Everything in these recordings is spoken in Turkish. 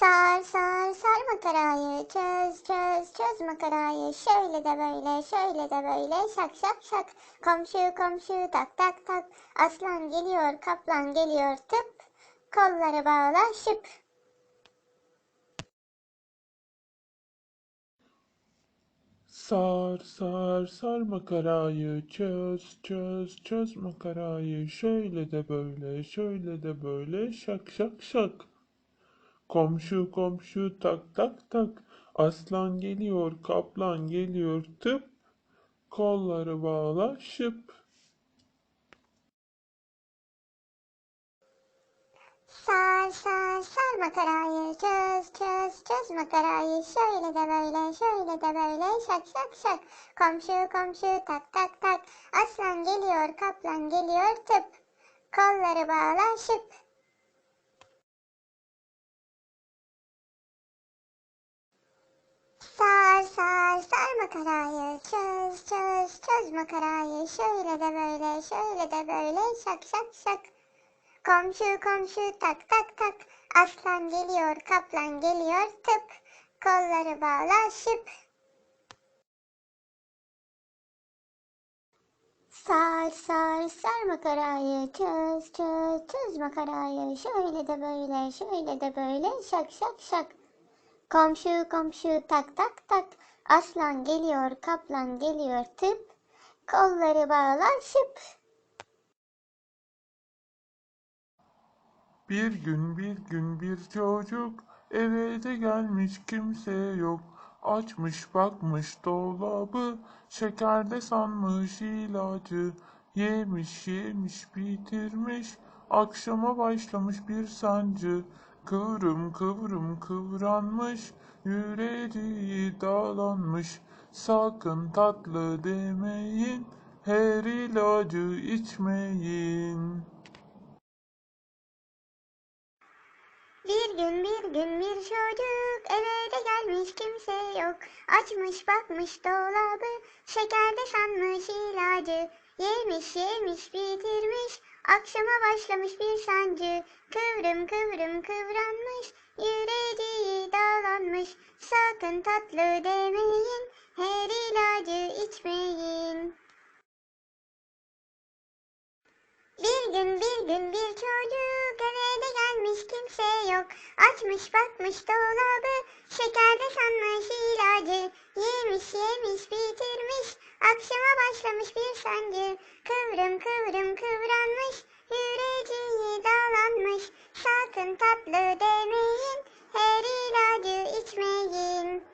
Sar sar sar makarayı. Çöz çöz çöz makarayı. Şöyle de böyle şöyle de böyle. Şak şak şak. Komşu komşu tak tak tak. Aslan geliyor kaplan geliyor. Tıp. Kolları bağla şıp. Sar sar sar makarayı. Çöz çöz çöz makarayı. Şöyle de böyle şöyle de böyle. Şak şak şak. Komşu komşu tak tak tak. Aslan geliyor kaplan geliyor tıp. Kolları bağla şıp. Sar sar sar makarayı çöz çöz çöz makarayı. Şöyle de böyle şöyle de böyle şak şak şak. Komşu komşu tak tak tak. Aslan geliyor kaplan geliyor tıp. Kolları bağla şıp Sar sar sar makarayı. Çöz çöz çöz makarayı. Şöyle de böyle şöyle de böyle. Şak şak şak. Komşu komşu tak tak tak. Aslan geliyor kaplan geliyor tıp kolları bağla şıp. Sar sar sar makarayı. Çöz çöz çöz makarayı. Şöyle de böyle şöyle de böyle. Şak şak şak Komşu komşu tak tak tak aslan geliyor kaplan geliyor tıp kolları bağla şıp Bir gün bir gün bir çocuk eve de gelmiş kimse yok. Açmış bakmış dolabı şekerde sanmış ilacı. Yemiş yemiş bitirmiş akşama başlamış bir sancı. Kıvrım kıvrım kıvranmış yüreği dağlanmış. Sakın tatlı demeyin her ilacı içmeyin. Bir gün bir gün bir çocuk eve de gelmiş kimse yok. Açmış bakmış dolabı şekerde sanmış ilacı. Yemiş yemiş bitirmiş akşama başlamış bir sancı. Kıvrım kıvrım kıvranmış yüreği dağlanmış. Sakın tatlı demeyin her ilacı içmeyin. Bir gün bir gün bir çocuk eve gelmiş kimse yok. Açmış bakmış dolabı şekerde sanmış ilacı. Yemiş yemiş bitirmiş akşama başlamış bir sancı. Kıvrım kıvrım kıvranmış yüreği dağlanmış. Sakın tatlı demeyin her ilacı içmeyin.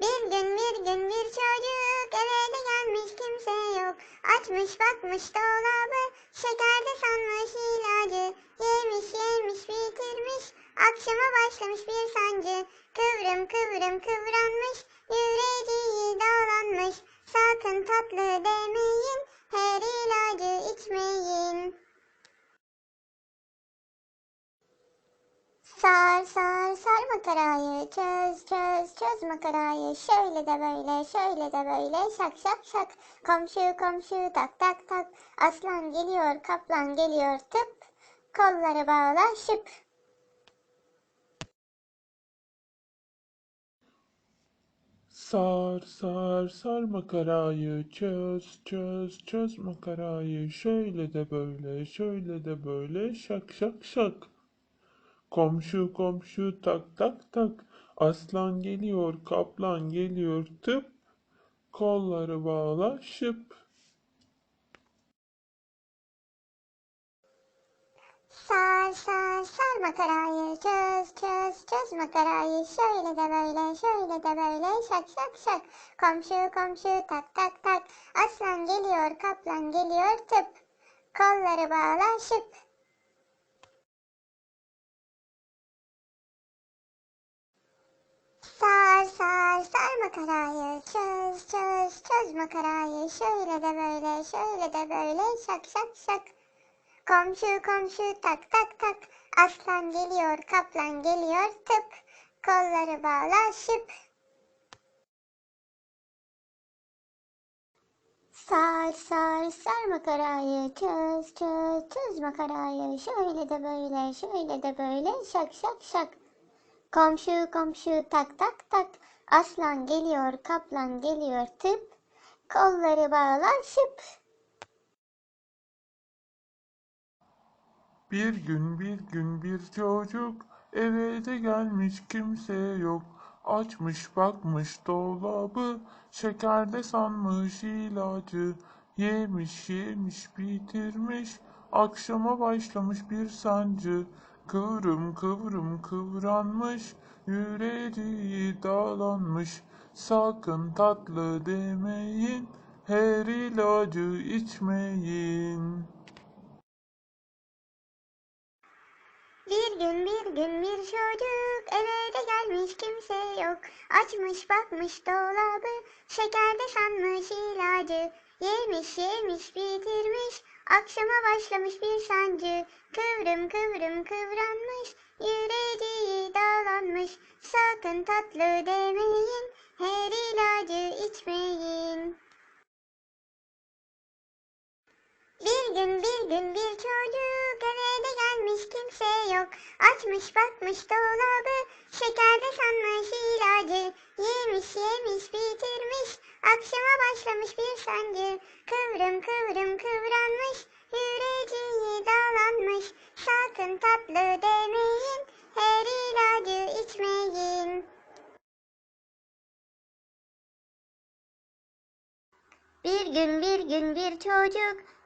Bir gün bir gün bir çocuk eve de gelmiş kimse yok. Açmış bakmış dolabı şekerde sanmış ilacı. Yemiş yemiş bitirmiş akşama başlamış bir sancı. Kıvrım kıvrım kıvranmış yüreği dağlanmış. Sakın tatlı demeyin her ilacı içmeyin. Sar sar sar makarayı. Çöz çöz çöz makarayı. Şöyle de böyle şöyle de böyle. Şak şak şak. Komşu komşu tak tak tak. Aslan geliyor kaplan geliyor. Tıp. Kolları bağla şıp. Sar sar sar makarayı. Çöz çöz çöz makarayı. Şöyle de böyle şöyle de böyle. Şak şak şak. Komşu komşu tak tak tak. Aslan geliyor kaplan geliyor tıp. Kolları bağla şıp. Sar sar sar makarayı çöz çöz çöz makarayı. Şöyle de böyle şöyle de böyle. Şak şak şak. Komşu komşu tak tak tak. Aslan geliyor kaplan geliyor tıp. Kolları bağla şıp makarayı çöz çöz çöz makarayı şöyle de böyle şöyle de böyle şak şak şak. Komşu komşu tak tak tak aslan geliyor kaplan geliyor tıp kolları bağla şıp. Sar sar sar makarayı çöz çöz çöz makarayı şöyle de böyle şöyle de böyle şak şak şak. Komşu komşu tak tak tak aslan geliyor kaplan geliyor tıp kolları bağla şıp. Bir gün bir gün bir çocuk eve de gelmiş kimse yok. Açmış bakmış dolabı şekerde sanmış ilacı. Yemiş yemiş bitirmiş akşama başlamış bir sancı. Kıvrım kıvrım kıvranmış yüreği dağlanmış. Sakın tatlı demeyin her ilacı içmeyin. Bir gün bir gün bir çocuk eve de gelmiş kimse yok. Açmış bakmış dolabı şekerde sanmış ilacı. Yemiş yemiş bitirmiş akşama başlamış bir sancı. Kıvrım kıvrım kıvranmış yüreği dağlanmış. Sakın tatlı demeyin her ilacı içmeyin. Bir gün bir gün bir çocuk eve de gelmiş kimse yok. Açmış bakmış dolabı şekerde sanmış ilacı. Yemiş yemiş bitirmiş akşama başlamış bir sancı. Kıvrım kıvrım kıvranmış yüreği dağlanmış. Sakın tatlı demeyin her ilacı içmeyin. Bir gün bir gün bir çocuk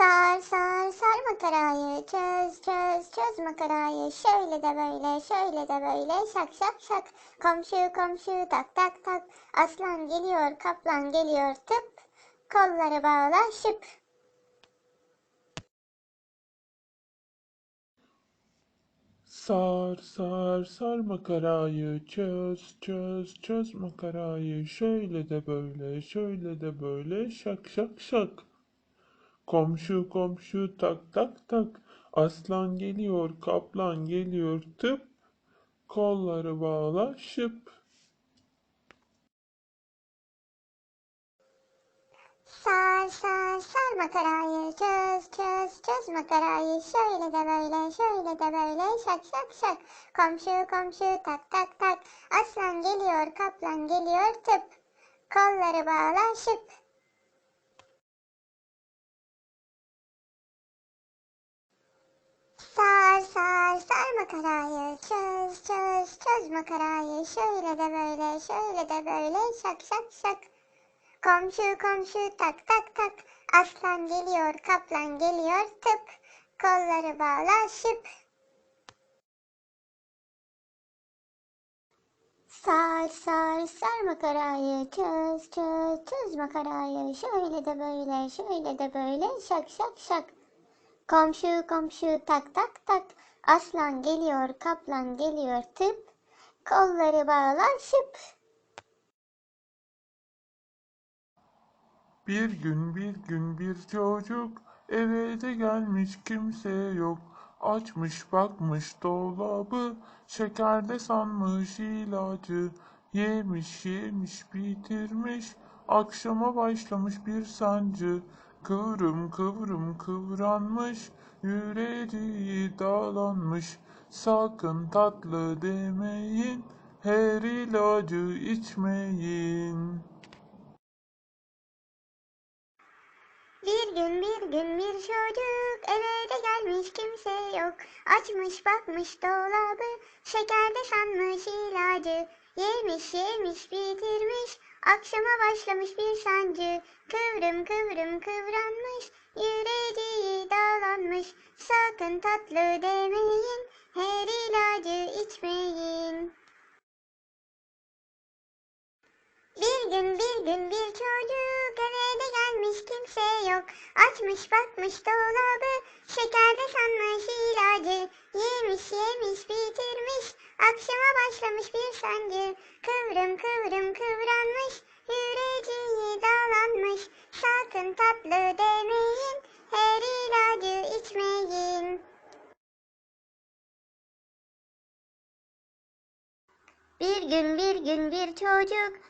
Sar sar sar makarayı. Çöz çöz çöz makarayı. Şöyle de böyle şöyle de böyle. Şak şak şak. Komşu komşu tak tak tak. Aslan geliyor kaplan geliyor. Tıp. Kolları bağla şıp. Sar sar sar makarayı. Çöz çöz çöz makarayı. Şöyle de böyle şöyle de böyle. Şak şak şak. Komşu komşu tak tak tak. Aslan geliyor kaplan geliyor tıp. Kolları bağla şıp. Sar sar sar makarayı çöz çöz çöz makarayı. Şöyle de böyle şöyle de böyle. Şak şak şak. Komşu komşu tak tak tak. Aslan geliyor kaplan geliyor tıp. Kolları bağla şıp. Sar sar sar makarayı. Çöz çöz çöz makarayı. Şöyle de böyle şöyle de böyle. Şak şak şak. Komşu komşu tak tak tak. Aslan geliyor kaplan geliyor. Tıp kolları bağla şıp. Sar sar sar makarayı. Çöz çöz çöz makarayı. Şöyle de böyle şöyle de böyle. Şak şak şak. Komşu komşu tak tak tak aslan geliyor kaplan geliyor tıp kolları bağla şıp. Bir gün bir gün bir çocuk eve de gelmiş kimse yok. Açmış bakmış dolabı şekerde sanmış ilacı. Yemiş yemiş bitirmiş akşama başlamış bir sancı. Kıvrım kıvrım kıvranmış, yüreği dağlanmış. Sakın tatlı demeyin, her ilacı içmeyin. Bir gün bir gün bir çocuk eve de gelmiş kimse yok. Açmış bakmış dolabı şekerde sanmış ilacı. Yemiş yemiş bitirmiş akşama başlamış bir sancı. Kıvrım kıvrım kıvranmış yüreği dağlanmış. Sakın tatlı demeyin her ilacı içmeyin. Bir gün bir gün bir çocuk de gelmiş kimse yok. Açmış bakmış dolabı şekerde sanmış ilacı. Yemiş yemiş bitirmiş akşama başlamış bir sancı. Kıvrım kıvrım kıvranmış yüreği dağlanmış. Sakın tatlı demeyin her ilacı içmeyin. Bir gün bir gün bir çocuk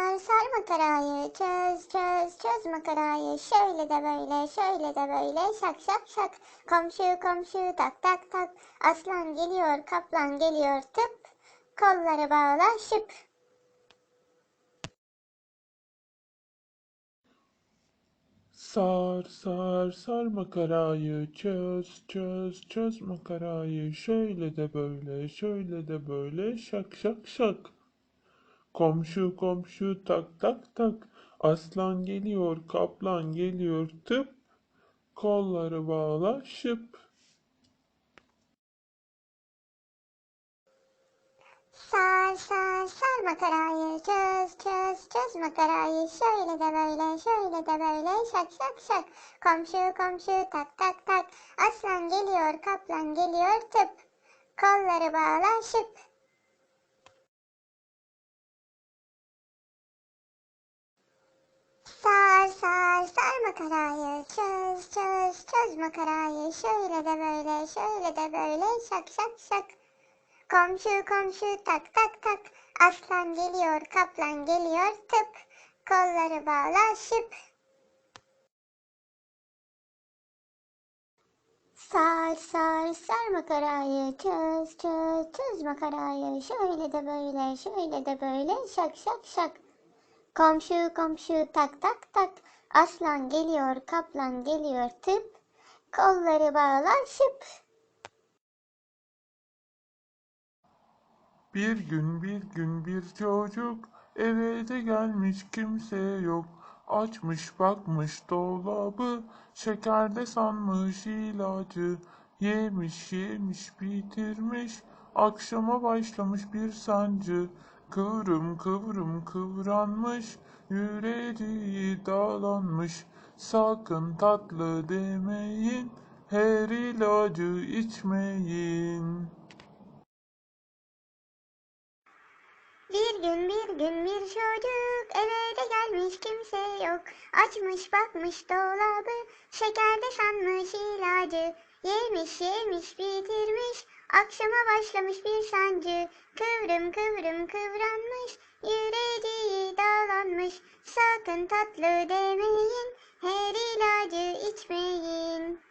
sar makarayı çöz çöz çöz makarayı. Şöyle de böyle şöyle de böyle. Şak şak şak. Komşu komşu tak tak tak. Aslan geliyor kaplan geliyor. Tıp. Kolları bağla şıp. Sar sar sar makarayı. Çöz çöz çöz makarayı. Şöyle de böyle şöyle de böyle. Şak şak şak. Komşu komşu tak tak tak. Aslan geliyor kaplan geliyor tıp. Kolları bağla şıp. Sar sar sar makarayı çöz çöz çöz makarayı. Şöyle de böyle şöyle de böyle. Şak şak şak. Komşu komşu tak tak tak. Aslan geliyor kaplan geliyor tıp. Kolları bağla şıp Sar sar sar makarayı. Çöz çöz çöz makarayı. Şöyle de böyle şöyle de böyle. Şak şak şak. Komşu komşu tak tak tak. Aslan geliyor kaplan geliyor. Tıp. Kolları bağla şıp. Sar sar sar makarayı. Çöz çöz çöz makarayı. Şöyle de böyle şöyle de böyle. Şak şak şak Komşu komşu tak tak tak aslan geliyor kaplan geliyor tıp kolları bağla şıp Bir gün bir gün bir çocuk eve de gelmiş kimse yok. Açmış bakmış dolabı şekerde sanmış ilacı. Yemiş yemiş bitirmiş akşama başlamış bir sancı. Kıvrım kıvrım kıvranmış yüreği dağlanmış. Sakın tatlı demeyin her ilacı içmeyin. Bir gün bir gün bir çocuk eve de gelmiş kimse yok. Açmış bakmış dolabı şekerde sanmış ilacı. Yemiş yemiş bitirmiş akşama başlamış bir sancı. Kıvrım kıvrım kıvranmış yüreği dağlanmış. Sakın tatlı demeyin her ilacı içmeyin.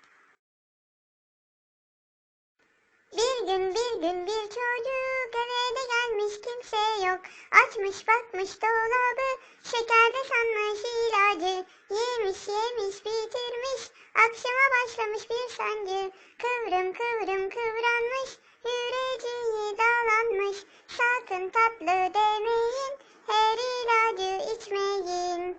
Bir gün bir gün bir çocuk eve de gelmiş kimse yok. Açmış bakmış dolabı şekerde sanmış ilacı. Yemiş yemiş bitirmiş Akşama başlamış bir sancı. Kıvrım kıvrım kıvranmış. Yüreceği dağlanmış. Sakın tatlı demeyin. Her ilacı içmeyin.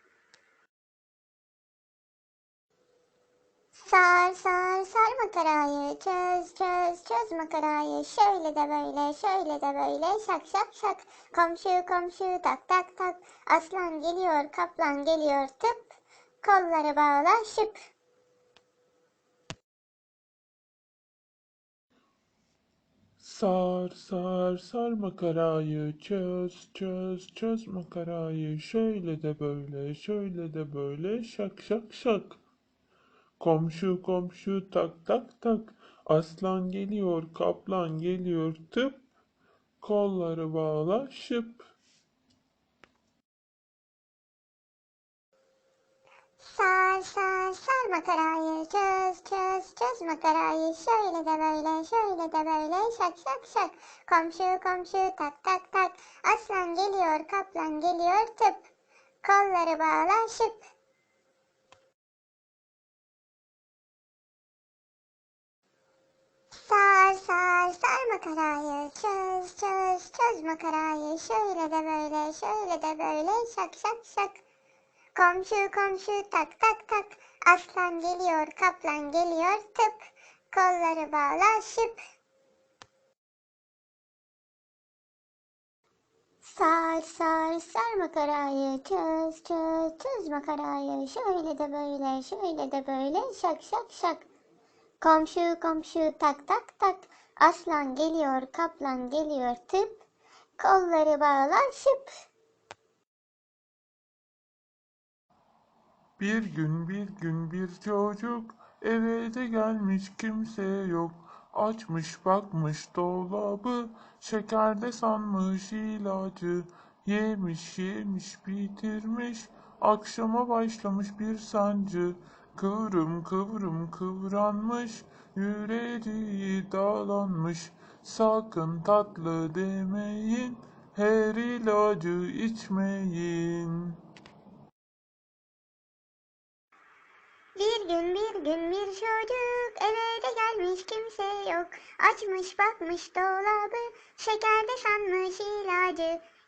Sar sar sar makarayı. Çöz çöz çöz makarayı. Şöyle de böyle şöyle de böyle. Şak şak şak. Komşu komşu tak tak tak. Aslan geliyor kaplan geliyor. Tıp. Kolları bağla şıp. Sar sar sar makarayı. Çöz çöz çöz makarayı. Şöyle de böyle şöyle de böyle. Şak şak şak. Komşu komşu tak tak tak. Aslan geliyor kaplan geliyor tıp. Kolları bağla şıp. Sar sar sar makarayı çöz çöz çöz makarayı. Şöyle de böyle şöyle de böyle. Şak şak şak. Komşu komşu tak tak tak. Aslan geliyor kaplan geliyor tıp. Kolları bağla şıp Sar sar sar makarayı. Çöz çöz çöz makarayı. Şöyle de böyle şöyle de böyle. Şak şak şak. Komşu komşu tak tak tak. Aslan geliyor kaplan geliyor. Tıp kolları bağla şıp. Sar sar sar makarayı. Çöz çöz çöz makarayı. Şöyle de böyle şöyle de böyle. Şak şak şak Komşu komşu tak tak tak aslan geliyor kaplan geliyor tıp kolları bağla şıp Bir gün bir gün bir çocuk eve de gelmiş kimse yok. Açmış bakmış dolabı şekerde sanmış ilacı. Yemiş yemiş bitirmiş akşama başlamış bir sancı. Kıvrım kıvrım kıvranmış yüreği dağlanmış. Sakın tatlı demeyin her ilacı içmeyin. Bir gün bir gün bir çocuk eve de gelmiş kimse yok. Açmış bakmış dolabı şekerde sanmış ilacı.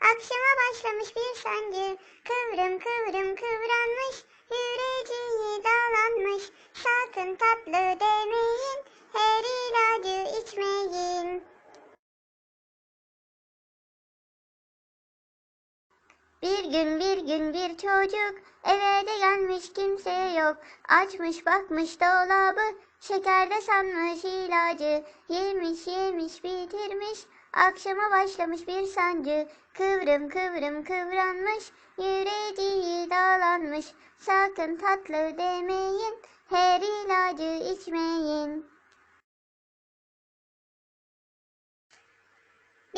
akşama başlamış bir sancı. Kıvrım kıvrım kıvranmış yüreceği dağlanmış. Sakın tatlı demeyin her ilacı içmeyin. Bir gün bir gün bir çocuk eve de gelmiş kimse yok. Açmış bakmış dolabı şekerde sanmış ilacı. Yemiş yemiş bitirmiş akşama başlamış bir sancı. Kıvrım kıvrım kıvranmış yüreği dağlanmış. Sakın tatlı demeyin her ilacı içmeyin.